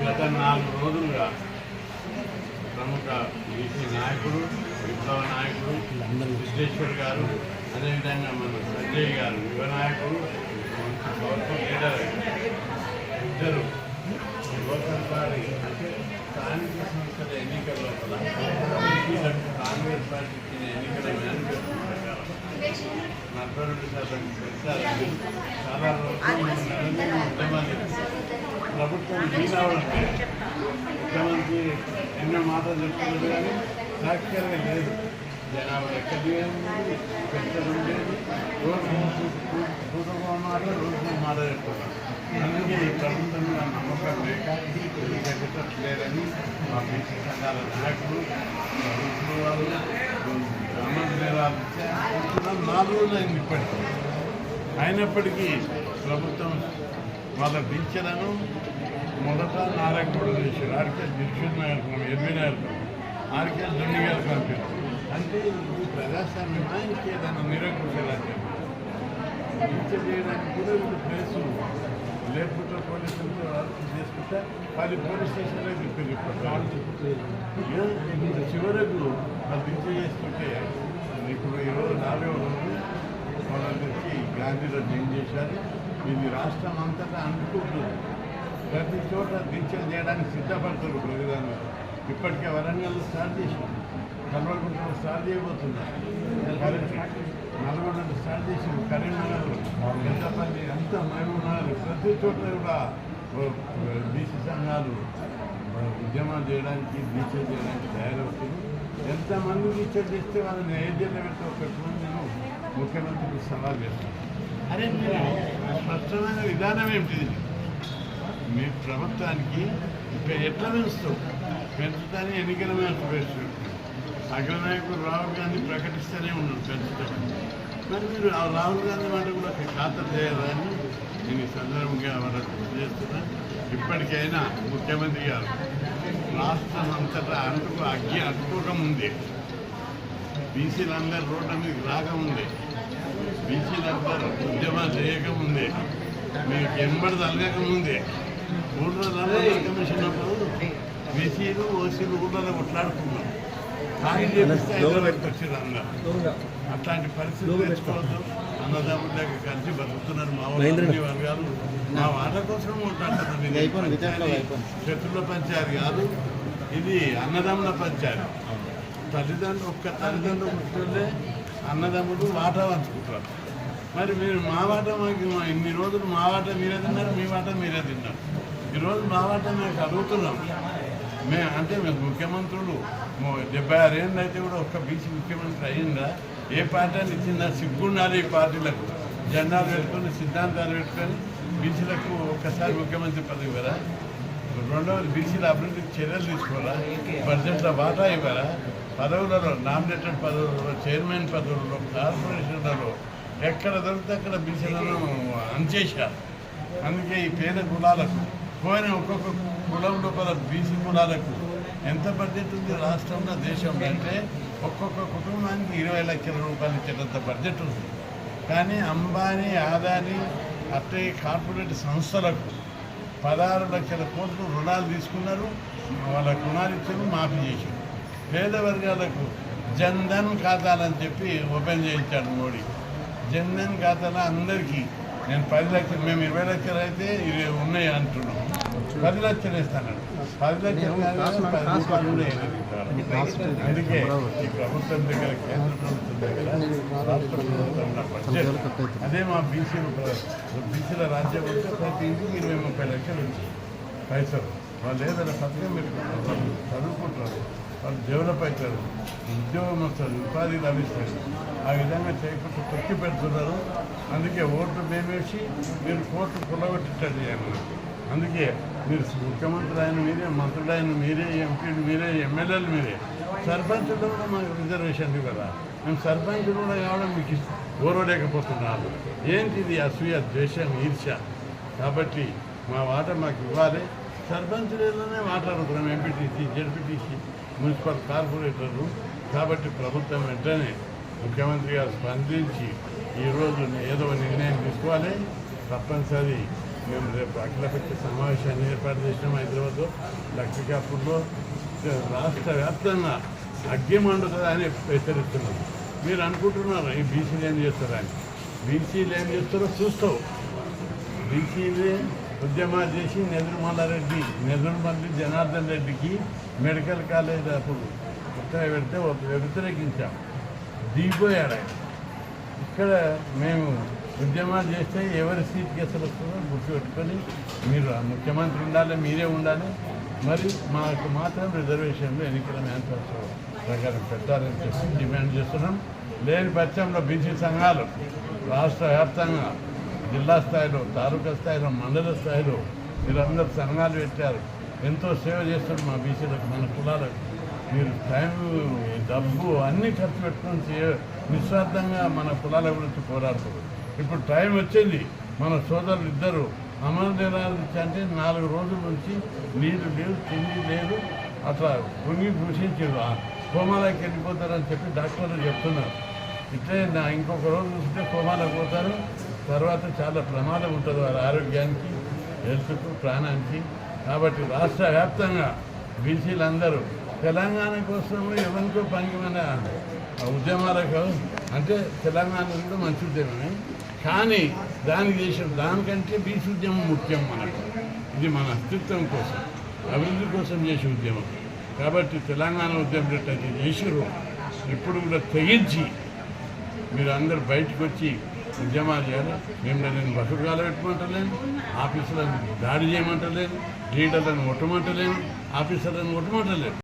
గత నాలుగు రోజులుగా ప్రముఖ బీసీ నాయకుడు విప్లవ నాయకుడు విశ్వేశ్వర్ గారు అదేవిధంగా మన సంజయ్ గారు యువ నాయకుడు గవర్నమెంట్ లీడర్ ఇద్దరు లోకల్ స్థానిక సంస్థల ఎన్నికల లోపల కాంగ్రెస్ పార్టీ ఇచ్చిన ఎన్నికల మేనిఫెస్టో ప్రకారం రెండు శాతం పెంచాలని చాలా ప్రభుత్వం తీసుకోవాలంటే ముఖ్యమంత్రి ఎన్నో మాటలు చెప్తున్నారు కానీ సాక్షిగా లేదు జనాభా లెక్క తీయడం పెంచడం లేదు రోజు కుటుంబం మాట రోజు మాట చెప్తున్నారు అందుకే ఈ ప్రభుత్వం మీద నమ్మకం లేక లేదని మా బీసీ సంఘాల నాయకులు ప్రభుత్వం వాళ్ళు గ్రామాలు నాలుగు రోజులైంది ఇప్పటికీ అయినప్పటికీ ప్రభుత్వం వాళ్ళ దించలను మొదట నారాయణగూడ చేశారు RK Dilsukh Nagar LB Nagar RK దుండి గారు పంపారు అంటే ఇది ప్రజాస్వామ్యమా ఇంకేదైనా నిరంకుశ దీక్ష చేయడానికి కూడా వీళ్ళు ప్లేసు. లేకపోతే పోలీసులతో అరెస్ట్ చేసుకుంటే పది పోలీస్ స్టేషన్లో తిప్పి ఇప్పుడు చివరకు అది దీక్ష చేసుకుంటే ఇప్పుడు ఈరోజు నాలుగో రోజు వాళ్ళకి వచ్చి గాంధీలో జాయిన్ చేశారు. ఇది రాష్ట్రం అంతటా అనుకుంటుంది. ప్రతి చోట దీక్షలు చేయడానికి సిద్ధపడతారు ప్రజలను ఇప్పటికే వరంగల్ స్టార్ట్ చేశారు. కల్వకుంటలో స్టార్ట్ చేయబోతున్నారు. నల్గొండలో స్టార్ట్ చేసి కరీంనగర్ పెద్దపల్లి అంతా మహబూబ్నగర్ ప్రతి చోట కూడా బీసీ సంఘాలు ఉద్యమాలు చేయడానికి దీక్షలు చేయడానికి తయారవుతుంది. ఎంతమంది దీక్షలు చేస్తే వాళ్ళని అయోధ్యలో పెట్టి ఒక మంది నేను ముఖ్యమంత్రికి సలహా చేస్తాను. అరే మీరు స్పష్టమైన విధానం ఏమిటి మీ ప్రభుత్వానికి ఎట్లా పెంచుతావు పెంచుతానే ఎన్నికల మేనిఫెస్టో అగ్రనాయకుడు రాహుల్ గాంధీ ప్రకటిస్తూనే ఉన్నాడు పెంచుతామని. మరి మీరు రాహుల్ గాంధీ మాట కూడా ఖాతరు చేయాలని నేను ఈ సందర్భంగా వాళ్ళకు చేస్తున్నా. ఇప్పటికైనా ముఖ్యమంత్రి గారు రాష్ట్రం అంతటా అంటుకు అగ్గి అట్టుకోకముందే బీసీలందరూ రోడ్ల మీదకి రాకముందే బీసీలందరూ ఉద్యమాలు చేయకముందే మీకు ఎంబడి తలగకముందే ఊళ్ళో కమిషన్ అప్పుడు బీసీలు ఓసీలు ఊళ్ళలో కొట్లాడుకున్నాం చేపిస్తే హైదరాబాద్కి అట్లాంటి పరిస్థితులు తెచ్చుకోవద్దు. అన్నదమ్ముల దగ్గర కలిసి బతుకుతున్నారు మా వాళ్ళు వర్గాలు. మా వాళ్ళ. కోసం ఉంటారు. శత్రుల పంచాయతీ కాదు. ఇది అన్నదమ్ముల పంచాయతీ. తల్లిదండ్రులు ఒక్క తల్లిదండ్రులు పుట్టినోళ్ళే అన్నదమ్ములు వాటా పంచుకుంటారు. మరి మీరు మా వాట మాకు మా ఇన్ని రోజులు మా వాట మీరే తిన్నారు మీ వాట మీరే తిన్నారు. ఈరోజు మా వాట మేము అడుగుతున్నాం. మే అంటే మేము ముఖ్యమంత్రులు. డెబ్బై ఆరు ఏళ్ళు అయితే కూడా ఒక్క బీసీ ముఖ్యమంత్రి అయ్యిందా? ఏ పార్టీ అని ఇచ్చిందా సిగ్గుండాలి ఈ పార్టీలకు. జెండాలు పెట్టుకొని సిద్ధాంతాలు పెట్టుకొని బీసీలకు ఒక్కసారి ముఖ్యమంత్రి పదవి ఇవ్వరా? రెండవది బీసీల అభివృద్ధికి చర్యలు తీసుకోవాలా బడ్జెట్లో వాటా ఇవ్వరా? పదవులలో నామినేటెడ్ పదవులలో చైర్మన్ పదవులలో కార్పొరేషన్లలో ఎక్కడ దొరికితే అక్కడ బీసీలను అంచేశారు. అందుకే ఈ పేద కులాలకు పోయిన ఒక్కొక్క కులం లోపల బీసీ కులాలకు ఎంత బడ్జెట్ ఉంది రాష్ట్రంలో దేశంలో? అంటే ఒక్కొక్క కుటుంబానికి ఇరవై లక్షల రూపాయలు ఇచ్చేటంత బడ్జెట్ ఉంది. కానీ అంబానీ ఆదాని అట్టే కార్పొరేట్ సంస్థలకు పదహారు లక్షల కోట్లు రుణాలు తీసుకున్నారు. వాళ్ళ రుణాలు ఇచ్చారు మాఫీ చేశారు. పేద వర్గాలకు జన్ధన్ ఖాతాలని చెప్పి ఓపెన్ చేయించాడు మోడీ. జన్ధన్ ఖాతాలో అందరికీ నేను పది లక్షలు మేము ఇరవై లక్షలు అయితే ఇవి ఉన్నాయి అంటున్నాం. పది లక్షలు ఇస్తాను పది లక్షలు. అందుకే ఈ ప్రభుత్వం దగ్గర కేంద్ర ప్రభుత్వం దగ్గర రాష్ట్ర ప్రభుత్వం అదే మా బీసీలు బీసీల రాజ్యం వస్తే ప్రతి ఇంటికి ఇరవై ముప్పై లక్షలు ఉంది. పైసలు. వాళ్ళు ఏదైనా పథకం పెట్టుకుంటారు వాళ్ళు చదువుకుంటారు వాళ్ళు డెవలప్ అవుతారు ఉద్యోగం వస్తుంది ఉపాధి లభిస్తుంది. ఆ విధంగా చేయకుండా తొక్కి పెడుతున్నారు. అందుకే ఓట్లు మేమేసి మీరు కోర్టు కులగొట్టేటట్టు చేయాలి అందుకే మీరు ముఖ్యమంత్రి ఆయన మీరే మంత్రులు ఆయన మీరే ఎంపీలు మీరే ఎమ్మెల్యేలు మీరే సర్పంచులు కూడా మాకు రిజర్వేషన్లు కదా మేము సర్పంచులు కూడా కావడం మీకు ఇష్టం. ఏంటి ఏంటిది అసూయ ద్వేషం ఈర్ష? కాబట్టి మా వాట మాకు ఇవ్వాలి. సర్పంచులలోనే మాట్లాడుతున్నాం ఎంపీటీసీ జడ్పీటీసీ మున్సిపల్ కార్పొరేటర్లు. కాబట్టి ప్రభుత్వం వెంటనే ముఖ్యమంత్రి గారు స్పందించి ఈరోజు ఏదో నిర్ణయం తీసుకోవాలి. తప్పనిసరి మేము రేపు అఖిలపక్ష సమావేశాన్ని ఏర్పాటు చేసినాం హైదరాబాద్లో. లక్ష్మీకాపూర్లో రాష్ట్ర వ్యాప్తంగా అగ్గిమండుతుంది అని హెచ్చరిస్తున్నాం. మీరు అనుకుంటున్నారు? ఈ బీసీలు ఏం చేస్తారని బీసీలు ఏం చేస్తారో చూస్తావు. బీసీలే ఉద్యమాలు చేసి నెదురుమల్లారెడ్డి నెదురుమల్లి జనార్దన్ రెడ్డికి మెడికల్ కాలేజ్ అప్పుడు ఉత్తర పెడితే వ్యతిరేకించాం. దిగిపోయాడు ఆయన. ఇక్కడ మేము ఉద్యమాలు చేస్తే ఎవరి సీట్ కేసులు వస్తుందో గుర్తుపెట్టుకొని మీరు ముఖ్యమంత్రి ఉండాలి మీరే ఉండాలి. మరి మాకు మాత్రం రిజర్వేషన్లు ఎన్నికల మేనిఫెస్టో ప్రకారం పెట్టాలని చెప్పి డిమాండ్ చేస్తున్నాం. లేని పక్షంలో బీసీ సంఘాలు రాష్ట్ర వ్యాప్తంగా జిల్లా స్థాయిలో తాలూకా స్థాయిలో మండల స్థాయిలో వీరందరూ సంఘాలు పెట్టారు. ఎంతో సేవ చేస్తున్నారు మా బీసీలకు మన కులాలకు. మీరు టైం డబ్బు అన్నీ ఖర్చు పెట్టుకుని నిస్వార్థంగా మన కులాల గురించి పోరాడుతారు ఇప్పుడు టైం వచ్చింది. మన సోదరులు ఇద్దరు అమలు అంటే నాలుగు రోజుల నుంచి నీరు లేవు తిండి లేదు. అట్లా పొంగి భూషించారు కోమాలకి వెళ్ళిపోతారని చెప్పి డాక్టర్లు చెప్తున్నారు. ఇట్లే నా ఇంకొక రోజు చూస్తే కోమాలకు పోతారు. తర్వాత చాలా ప్రమాదం ఉంటుంది వారి ఆరోగ్యానికి హెల్త్కు ప్రాణానికి. కాబట్టి రాష్ట్ర వ్యాప్తంగా బీసీలందరూ తెలంగాణ కోసం ఎవరికో పనికిమైన ఉద్యమాలకు అంటే తెలంగాణ కూడా మంచి ఉద్యమమే. కానీ దానికి చేసిన దానికంటే బీచ్ ఉద్యమం ముఖ్యం మనకు. ఇది మన అస్తిత్వం కోసం అభివృద్ధి కోసం చేసే ఉద్యమం. కాబట్టి తెలంగాణ ఉద్యమం ఎట్లయితే చేసిరు ఇప్పుడు కూడా తెగించి మీరు అందరు బయటకు వచ్చి ఉద్యమాలు చేయాలి. మేము నేను బస్సులు కాలబెట్టమంటలేను ఆఫీసులను దాడి చేయమంటలేను లీడర్లను కొట్టమంటలేను ఆఫీసర్లను కొట్టమంటలేను